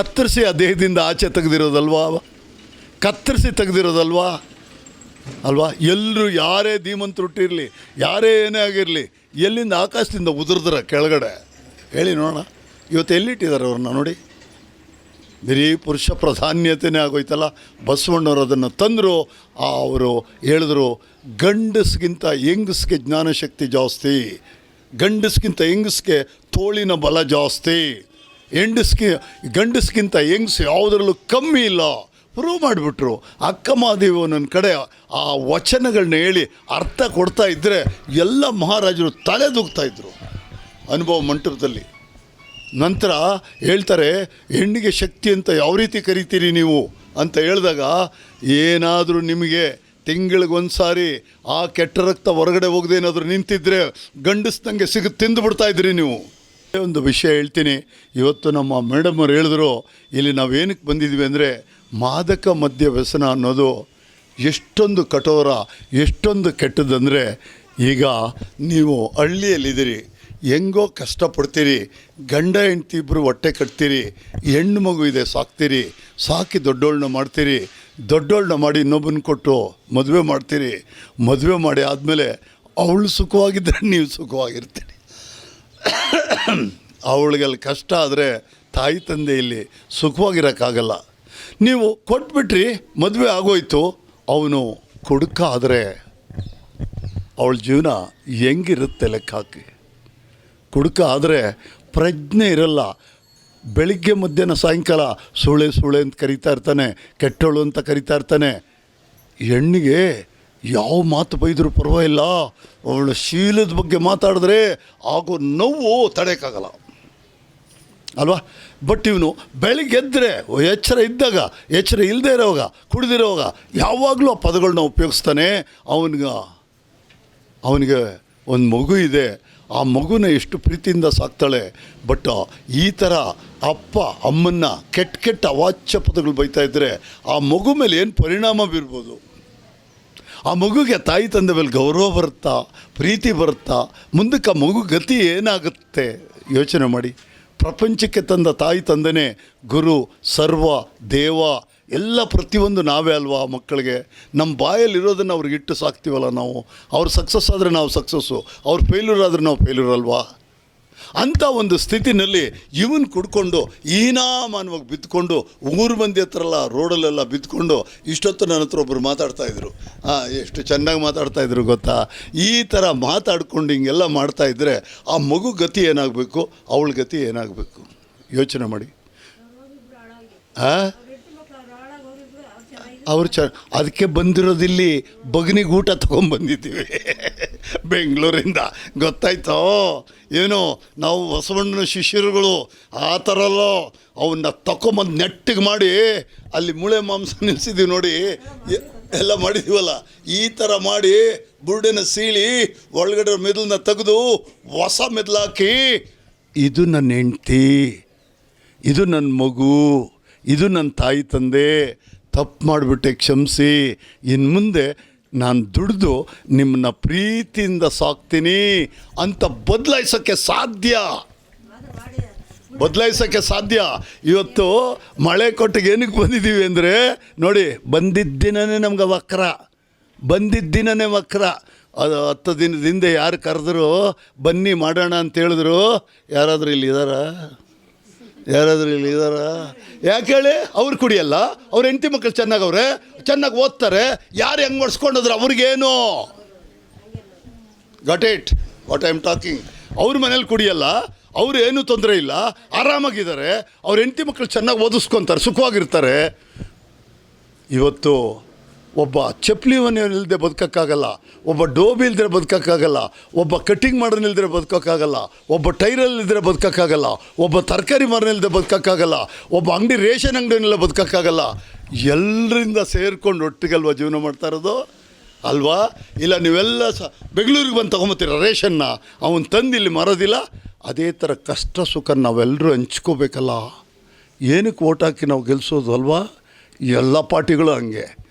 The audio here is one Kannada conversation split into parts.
ಕತ್ತರಿಸಿ ಆ ದೇಹದಿಂದ ಆಚೆ ತೆಗೆದಿರೋದಲ್ವಾ? ಕತ್ತರಿಸಿ ತೆಗೆದಿರೋದಲ್ವಾ? ಅಲ್ವಾ? ಎಲ್ಲರೂ ಯಾರೇ ಧೀಮಂತ ಹುಟ್ಟಿರಲಿ, ಯಾರೇ ಏನೇ ಆಗಿರಲಿ, ಎಲ್ಲಿಂದ ಆಕಾಶದಿಂದ ಉದುರಿದ್ರ ಕೆಳಗಡೆ? ಹೇಳಿ ನೋಡೋಣ. ಇವತ್ತು ಎಲ್ಲಿಟ್ಟಿದ್ದಾರೆ ಅವ್ರನ್ನ ನೋಡಿ? ಬರೀ ಪುರುಷ ಪ್ರಧಾನ್ಯತೆಯೇ ಆಗೋಯ್ತಲ್ಲ. ಬಸವಣ್ಣವರು ಅದನ್ನು ತಂದರು ಅವರು ಹೇಳಿದ್ರು, ಗಂಡಸ್ಗಿಂತ ಹೆಂಗಸ್ಗೆ ಜ್ಞಾನಶಕ್ತಿ ಜಾಸ್ತಿ, ಗಂಡಸ್ಗಿಂತ ಹೆಂಗಸ್ಗೆ ತೋಳಿನ ಬಲ ಜಾಸ್ತಿ. ಹೆಂಡಸ್ಗೆ ಗಂಡಸ್ಗಿಂತ ಹೆಂಗ್ಸು ಯಾವುದರಲ್ಲೂ ಕಮ್ಮಿ ಇಲ್ಲ. ಪ್ರೂವ್ ಮಾಡಿಬಿಟ್ರು. ಅಕ್ಕ ಮಹಾದೇವಿ ನನ್ನ ಕಡೆ ಆ ವಚನಗಳನ್ನ ಹೇಳಿ ಅರ್ಥ ಕೊಡ್ತಾ ಇದ್ದರೆ ಎಲ್ಲ ಮಹಾರಾಜರು ತಲೆ ದೂಗ್ತಾ ಇದ್ರು ಅನುಭವ ಮಂಟಪದಲ್ಲಿ. ನಂತರ ಹೇಳ್ತಾರೆ, ಹೆಣ್ಣಿಗೆ ಶಕ್ತಿ ಅಂತ ಯಾವ ರೀತಿ ಕರಿತೀರಿ ನೀವು? ಅಂತ ಹೇಳಿದಾಗ, ಏನಾದರೂ ನಿಮಗೆ ತಿಂಗಳಿಗೊಂದು ಸಾರಿ ಆ ಕೆಟ್ಟ ರಕ್ತ ಹೊರಗಡೆ ಹೋಗದೇನಾದರೂ ನಿಂತಿದ್ರೆ ಗಂಡಸ್ದಂಗೆ ಸಿಗ, ತಿಂದು ಬಿಡ್ತಾ ಇದ್ರಿ ನೀವು. ಒಂದು ವಿಷಯ ಹೇಳ್ತೀನಿ. ಇವತ್ತು ನಮ್ಮ ಮೇಡಮ್ ಅವ್ರು ಹೇಳಿದ್ರು, ಇಲ್ಲಿ ನಾವೇನಕ್ಕೆ ಬಂದಿದ್ವಿ ಅಂದರೆ ಮಾದಕ ಮದ್ಯ ವ್ಯಸನ ಅನ್ನೋದು ಎಷ್ಟೊಂದು ಕಠೋರ, ಎಷ್ಟೊಂದು ಕೆಟ್ಟದಂದರೆ ಈಗ ನೀವು ಹಳ್ಳಿಯಲ್ಲಿದ್ದೀರಿ, ಹೆಂಗೋ ಕಷ್ಟಪಡ್ತೀರಿ, ಗಂಡ ಹೆಂಡ್ತಿ ಇಬ್ಬರು ಹೊಟ್ಟೆ ಕಟ್ತೀರಿ, ಹೆಣ್ಣು ಮಗು ಇದೆ ಸಾಕ್ತೀರಿ, ಸಾಕಿ ದೊಡ್ಡೋಳನ್ನ ಮಾಡ್ತೀರಿ ದೊಡ್ಡೋಳನ್ನ ಮಾಡಿ ಇನ್ನೊಬ್ಬನ ಕೊಟ್ಟು ಮದುವೆ ಮಾಡ್ತೀರಿ, ಮದುವೆ ಮಾಡಿ ಆದಮೇಲೆ ಅವಳು ಸುಖವಾಗಿದ್ದರೆ ನೀವು ಸುಖವಾಗಿರ್ತೀರಿ. ಅವಳಿಗೆ ಅಲ್ಲಿ ಕಷ್ಟ ಆದರೆ ತಾಯಿ ತಂದೆ ಇಲ್ಲಿ ಸುಖವಾಗಿರೋಕ್ಕಾಗಲ್ಲ. ನೀವು ಕೊಟ್ಬಿಟ್ರಿ, ಮದುವೆ ಆಗೋಯ್ತು, ಅವನು ಕುಡುಕ ಆದರೆ ಅವಳ ಜೀವನ ಹೆಂಗಿರುತ್ತೆ ಲೆಕ್ಕ ಹಾಕಿ ಕುಡುಕ ಆದರೆ ಪ್ರಜ್ಞೆ ಇರಲ್ಲ. ಬೆಳಿಗ್ಗೆ, ಮಧ್ಯಾಹ್ನ, ಸಾಯಂಕಾಲ ಸುಳೆ ಸುಳೆ ಅಂತ ಕರಿತಾ ಇರ್ತಾನೆ, ಕೆಟ್ಟೋಳು ಅಂತ ಕರಿತಾ ಇರ್ತಾನೆ. ಹೆಣ್ಣಿಗೆ ಯಾವ ಮಾತು ಬೈದರೂ ಪರವಾಗಿಲ್ಲ. ಅವಳ ಶೀಲದ ಬಗ್ಗೆ ಮಾತಾಡಿದ್ರೆ ಆಗೋ ನೋವು ತಡೆಯೋಕ್ಕಾಗಲ್ಲ. ಅಲ್ವಾ? ಬಟ್ ಇವನು ಬೆಳಿಗ್ಗೆ ಎದ್ದರೆ ಎಚ್ಚರ ಇದ್ದಾಗ, ಎಚ್ಚರ ಇಲ್ಲದೆ ಇರೋವಾಗ, ಕುಡಿದಿರೋವಾಗ ಯಾವಾಗಲೂ ಆ ಪದಗಳನ್ನ ಉಪಯೋಗಿಸ್ತಾನೆ. ಅವನಿಗೆ ಅವನಿಗೆ ಒಂದು ಮಗು ಇದೆ. ಆ ಮಗುನ ಎಷ್ಟು ಪ್ರೀತಿಯಿಂದ ಸಾಕ್ತಾಳೆ. ಬಟ್ ಈ ಥರ ಅಪ್ಪ, ಅಮ್ಮನ್ನ ಕೆಟ್ಟ ಕೆಟ್ಟ ಅವಾಚ್ಯ ಪದಗಳು ಬೈತಾ ಇದ್ದರೆ ಆ ಮಗು ಮೇಲೆ ಏನು ಪರಿಣಾಮ ಬೀರ್ಬೋದು? ಆ ಮಗುಗೆ ತಾಯಿ ತಂದೆ ಮೇಲೆ ಗೌರವ ಬರುತ್ತಾ, ಪ್ರೀತಿ ಬರುತ್ತಾ, ಮುಂದಕ್ಕೆ ಆ ಮಗು ಗತಿ ಏನಾಗುತ್ತೆ? ಯೋಚನೆ ಮಾಡಿ. ಪ್ರಪಂಚಕ್ಕೆ ತಂದ ತಾಯಿ ತಂದೆನೇ ಗುರು, ಸರ್ವ, ದೇವ, ಎಲ್ಲ ಪ್ರತಿಯೊಂದು ನಾವೇ ಅಲ್ವಾ ಮಕ್ಕಳಿಗೆ? ನಮ್ಮ ಬಾಯಲ್ಲಿರೋದನ್ನು ಅವ್ರಿಗೆ ಇಟ್ಟು ಸಾಕ್ತೀವಲ್ಲ ನಾವು? ಅವ್ರು ಸಕ್ಸಸ್ ಆದರೆ ನಾವು ಸಕ್ಸಸ್ಸು ಅವ್ರು ಫೇಲ್ಯೂರ್ ಆದರೆ ನಾವು ಫೇಲ್ಯೂರ್ ಅಲ್ವಾ? ಅಂಥ ಒಂದು ಸ್ಥಿತಿನಲ್ಲಿ ಇವನ್ ಕುಡ್ಕೊಂಡು ಈನಾಮಾನವಾಗಿ ಬಿದ್ದುಕೊಂಡು ಊರು ಮಂದಿ ಹತ್ರಲ್ಲ, ರೋಡಲ್ಲೆಲ್ಲ ಬಿದ್ದುಕೊಂಡು ಇಷ್ಟೊತ್ತು ನನ್ನ ಹತ್ರ ಒಬ್ಬರು ಮಾತಾಡ್ತಾ ಇದ್ರು. ಹಾಂ ಎಷ್ಟು ಚೆನ್ನಾಗಿ ಮಾತಾಡ್ತಾ ಇದ್ರು ಗೊತ್ತಾ? ಈ ಥರ ಮಾತಾಡ್ಕೊಂಡು ಹಿಂಗೆಲ್ಲ ಮಾಡ್ತಾ ಇದ್ದರೆ ಆ ಮಗು ಗತಿ ಏನಾಗಬೇಕು? ಅವಳ ಗತಿ ಏನಾಗಬೇಕು? ಯೋಚನೆ ಮಾಡಿ. ಹಾಂ ಅವ್ರು ಚ ಅದಕ್ಕೆ ಬಂದಿರೋದಿಲ್ಲಿ ಬಗ್ನಿಗೆ ಊಟ ಬೆಂಗಳೂರಿಂದ. ಗೊತ್ತಾಯ್ತೋ? ಏನು, ನಾವು ಬಸವಣ್ಣನ ಶಿಷ್ಯರುಗಳು, ಆ ಥರ ಅಲ್ಲ ಅವನ್ನ ತಗೊಂಬಂದು ನೆಟ್ಟಿಗೆ ಮಾಡಿ, ಅಲ್ಲಿ ಮೂಳೆ ಮಾಂಸ ನಿಲ್ಸಿದ್ದೀವಿ ನೋಡಿ ಎಲ್ಲ ಮಾಡಿದೀವಲ್ಲ. ಈ ಥರ ಮಾಡಿ ಬುರುಡೆನ ಸೀಳಿ, ಒಳಗಡೆ ಮೆದುಳನ್ನ ತೆಗೆದು ಹೊಸ ಮೆದುಲಾಕಿ ಇದು ನನ್ನ ಹೆಂಡ್ತಿ, ಇದು ನನ್ನ ಮಗು, ಇದು ನನ್ನ ತಾಯಿ ತಂದೆ, ತಪ್ಪು ಮಾಡಿಬಿಟ್ಟೆ, ಕ್ಷಮಿಸಿ. ಇನ್ನು ಮುಂದೆ ನಾನು ದುಡಿದು ನಿಮ್ಮನ್ನ ಪ್ರೀತಿಯಿಂದ ಸಾಕ್ತೀನಿ ಅಂತ ಬದಲಾಯಿಸೋಕ್ಕೆ ಸಾಧ್ಯ? ಬದಲಾಯಿಸೋಕ್ಕೆ ಸಾಧ್ಯ? ಇವತ್ತು ಮಳೆ ಕೊಟ್ಟಿಗೆ ಏನಕ್ಕೆ ಬಂದಿದ್ದೀವಿ ಅಂದರೆ, ನೋಡಿ ಬಂದಿದ್ದ ದಿನನೇ ನಮ್ಗೆ ವಕ್ರ. ಬಂದಿದ್ದ ದಿನನೇ ವಕ್ರ. ಅದು ಹತ್ತು ದಿನದಿಂದ ಯಾರು ಕರೆದ್ರು, ಬನ್ನಿ ಮಾಡೋಣ ಅಂತ ಹೇಳಿದ್ರು. ಯಾರಾದರೂ ಇಲ್ಲಿ ಇದ್ದಾರಾ? ಯಾರಾದರೂ ಇಲ್ಲಿ ಇದಾರ? ಯಾಕೆ ಹೇಳಿ? ಅವ್ರು ಕುಡಿಯಲ್ಲ. ಅವ್ರ ಹೆಂಡತಿ ಮಕ್ಕಳು ಚೆನ್ನಾಗವ್ರೆ. ಚೆನ್ನಾಗಿ ಓದ್ತಾರೆ. ಯಾರು ಹೆಂಗೆ ಮಾಡಿಸ್ಕೊಂಡೋದ್ರೆ ಅವ್ರಿಗೇನು? Got it what I am talking ಅವ್ರ ಮನೇಲಿ ಕುಡಿಯಲ್ಲ. ಅವ್ರು ಏನೂ ತೊಂದರೆ ಇಲ್ಲ. ಆರಾಮಾಗಿದ್ದಾರೆ. ಅವ್ರ ಹೆಂಡತಿ ಮಕ್ಕಳು ಚೆನ್ನಾಗಿ ಓದಿಸ್ಕೊತಾರೆ. ಸುಖವಾಗಿರ್ತಾರೆ. ಇವತ್ತು ಒಬ್ಬ ಚಪ್ಪಲಿ ಇಲ್ಲದೆ ಬದುಕೋಕ್ಕಾಗಲ್ಲ, ಒಬ್ಬ ಡೋಬಿ ಇಲ್ದಿರೆ ಬದುಕೋಕ್ಕಾಗಲ್ಲ, ಒಬ್ಬ ಕಟ್ಟಿಂಗ್ ಮಾಡೋನಿಲ್ದ್ರೆ ಬದುಕೋಕ್ಕಾಗಲ್ಲ, ಒಬ್ಬ ಟೈರಲ್ಲಿದ್ದರೆ ಬದುಕೋಕ್ಕಾಗಲ್ಲ, ಒಬ್ಬ ತರಕಾರಿ ಮಾರನಿಲ್ಲದೆ ಬದುಕೋಕ್ಕಾಗಲ್ಲ, ಒಬ್ಬ ಅಂಗಡಿ ರೇಷನ್ ಅಂಗಡಿನೆಲ್ಲ ಬದುಕೋಕ್ಕಾಗಲ್ಲ. ಎಲ್ಲರಿಂದ ಸೇರ್ಕೊಂಡು ಒಟ್ಟಿಗಲ್ವ ಜೀವನ ಮಾಡ್ತಾ ಇರೋದು? ಅಲ್ವಾ? ಇಲ್ಲ ನೀವೆಲ್ಲ ಸ ಬೆಂಗಳೂರಿಗೆ ಬಂದು ತೊಗೊಂಬತ್ತೀರ ರೇಷನ್ನ? ಅವನು ತಂದು ಇಲ್ಲಿ ಮಾರೋದಿಲ್ಲ? ಅದೇ ಥರ ಕಷ್ಟ ಸುಖ ನಾವೆಲ್ಲರೂ ಹಂಚ್ಕೋಬೇಕಲ್ಲ. ಏನಕ್ಕೆ ಓಟ್ ಹಾಕಿ ನಾವು ಗೆಲ್ಲಿಸೋದು ಅಲ್ವಾ? ಎಲ್ಲ ಪಾರ್ಟಿಗಳು ಹಂಗೆ.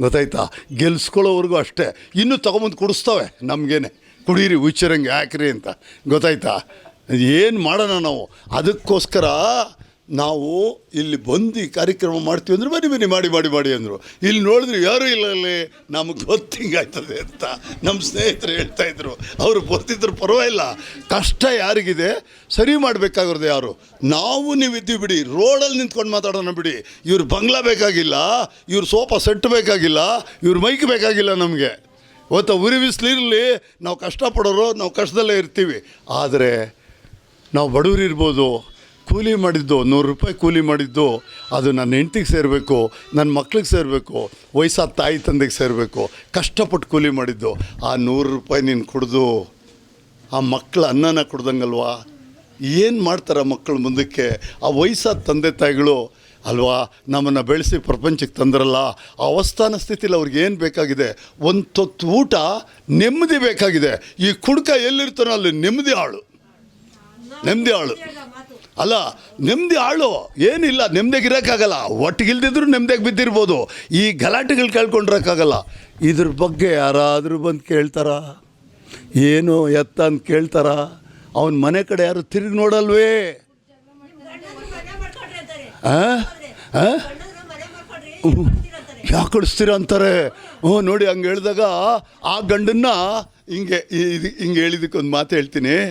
ಗೊತ್ತಾಯ್ತಾ? ಗೆಲ್ಸ್ಕೊಳ್ಳೋವರೆಗೂ ಅಷ್ಟೇ. ಇನ್ನೂ ತೊಗೊಂಬಂದು ಕುಡಿಸ್ತಾವೆ ನಮಗೇನೆ. ಕುಡೀರಿ, ಹುಚ್ಚರಂಗೆ, ಹಾಕ್ರಿ ಅಂತ. ಗೊತ್ತಾಯ್ತಾ? ಏನು ಮಾಡೋಣ ನಾವು? ಅದಕ್ಕೋಸ್ಕರ ನಾವು ಇಲ್ಲಿ ಬಂದು ಕಾರ್ಯಕ್ರಮ ಮಾಡ್ತೀವಿ ಅಂದ್ರೆ ಬನ್ನಿ ಬನ್ನಿ, ಮಾಡಿ ಮಾಡಿ ಮಾಡಿ ಅಂದರು. ಇಲ್ಲಿ ನೋಡಿದ್ರೆ ಯಾರೂ ಇಲ್ಲ ಅಲ್ಲಿ. ನಮಗೆ ಗೊತ್ತು ಹಿಂಗಾಯ್ತದೆ ಅಂತ ನಮ್ಮ ಸ್ನೇಹಿತರು ಹೇಳ್ತಾ ಇದ್ರು. ಅವರು ಬರ್ತಿದ್ರು, ಪರವಾಗಿಲ್ಲ. ಕಷ್ಟ ಯಾರಿಗಿದೆ? ಸರಿ ಮಾಡಬೇಕಾಗಿರೋದು ಯಾರು? ನಾವು ನೀವು ಇದ್ದೀವಿ ಬಿಡಿ. ರೋಡಲ್ಲಿ ನಿಂತ್ಕೊಂಡು ಮಾತಾಡೋಣ ಬಿಡಿ. ಇವ್ರು ಬಂಗ್ಲಾ ಬೇಕಾಗಿಲ್ಲ. ಇವ್ರು ಸೋಫಾ ಸೆಟ್ ಬೇಕಾಗಿಲ್ಲ. ಇವ್ರ ಮೈಕ್ ಬೇಕಾಗಿಲ್ಲ ನಮಗೆ. ಇವತ್ತು ಉರಿ ಬಿಸಿಲಿರಲಿ ನಾವು ಕಷ್ಟಪಡೋರು, ನಾವು ಕಷ್ಟದಲ್ಲೇ ಇರ್ತೀವಿ. ಆದರೆ ನಾವು ಬಡವರು ಇರ್ಬೋದು. ಕೂಲಿ ಮಾಡಿದ್ದು, ನೂರು ರೂಪಾಯಿ ಕೂಲಿ ಮಾಡಿದ್ದು, ಅದು ನನ್ನ ಹೆಂಡ್ತಿಗೆ ಸೇರಬೇಕು ನನ್ನ ಮಕ್ಳಿಗೆ ಸೇರಬೇಕು, ವಯಸ್ಸಾದ ತಾಯಿ ತಂದೆಗೆ ಸೇರಬೇಕು, ಕಷ್ಟಪಟ್ಟು ಕೂಲಿ ಮಾಡಿದ್ದು, ಆ ನೂರು ರೂಪಾಯಿ ನೀನು ಕುಡಿದು, ಆ ಮಕ್ಕಳ ಅನ್ನನ ಕುಡ್ದಂಗಲ್ವಾ? ಏನು ಮಾಡ್ತಾರೆ ಮಕ್ಕಳು ಮುಂದಕ್ಕೆ? ಆ ವಯಸ್ಸಾದ ತಂದೆ ತಾಯಿಗಳು, ಅಲ್ವಾ, ನಮ್ಮನ್ನು ಬೆಳೆಸಿ ಪ್ರಪಂಚಕ್ಕೆ ತಂದ್ರಲ್ಲ, ಆ ಅವಸ್ಥಾನ ಸ್ಥಿತಿಲಿ ಅವ್ರಿಗೆ ಏನು ಬೇಕಾಗಿದೆ? ಒಂದು ಊಟ ನೆಮ್ಮದಿ ಬೇಕಾಗಿದೆ. ಈ ಕುಡ್ಕ ಎಲ್ಲಿರ್ತಾನೋ ಅಲ್ಲಿ ನೆಮ್ಮದಿ ಆಳು. ನೆಮ್ಮದಿ ಆಳು. ಅಲ್ಲ, ನೆಮ್ಮದಿ ಆಳು. ಏನಿಲ್ಲ ನೆಮ್ಮದಿಗೆ ಇರೋಕ್ಕಾಗಲ್ಲ. ಒಟ್ಟಿಗಿಲ್ದಿದ್ರು ನೆಮ್ಮದಿಗೆ ಬಿದ್ದಿರ್ಬೋದು. ಈ ಗಲಾಟೆಗಳು ಕೇಳ್ಕೊಂಡಿರೋಕ್ಕಾಗಲ್ಲ. ಇದ್ರ ಬಗ್ಗೆ ಯಾರಾದರೂ ಬಂದು ಕೇಳ್ತಾರ? ಏನು ಎತ್ತ ಅಂತ ಕೇಳ್ತಾರ? ಅವನ ಮನೆ ಕಡೆ ಯಾರು ತಿರುಗಿ ನೋಡಲ್ವೇ? ಯಾಕೆ ಕಳಿಸ್ತೀರ ಅಂತಾರೆ? ಹ್ಞೂ, ನೋಡಿ, ಹಂಗೆ ಹೇಳಿದಾಗ ಆ ಗಂಡನ್ನ ಹಿಂಗೆ ಇದು- ಹಿಂಗೆ ಹೇಳಿದಕ್ಕೊಂದು ಮಾತು ಹೇಳ್ತೀನಿ.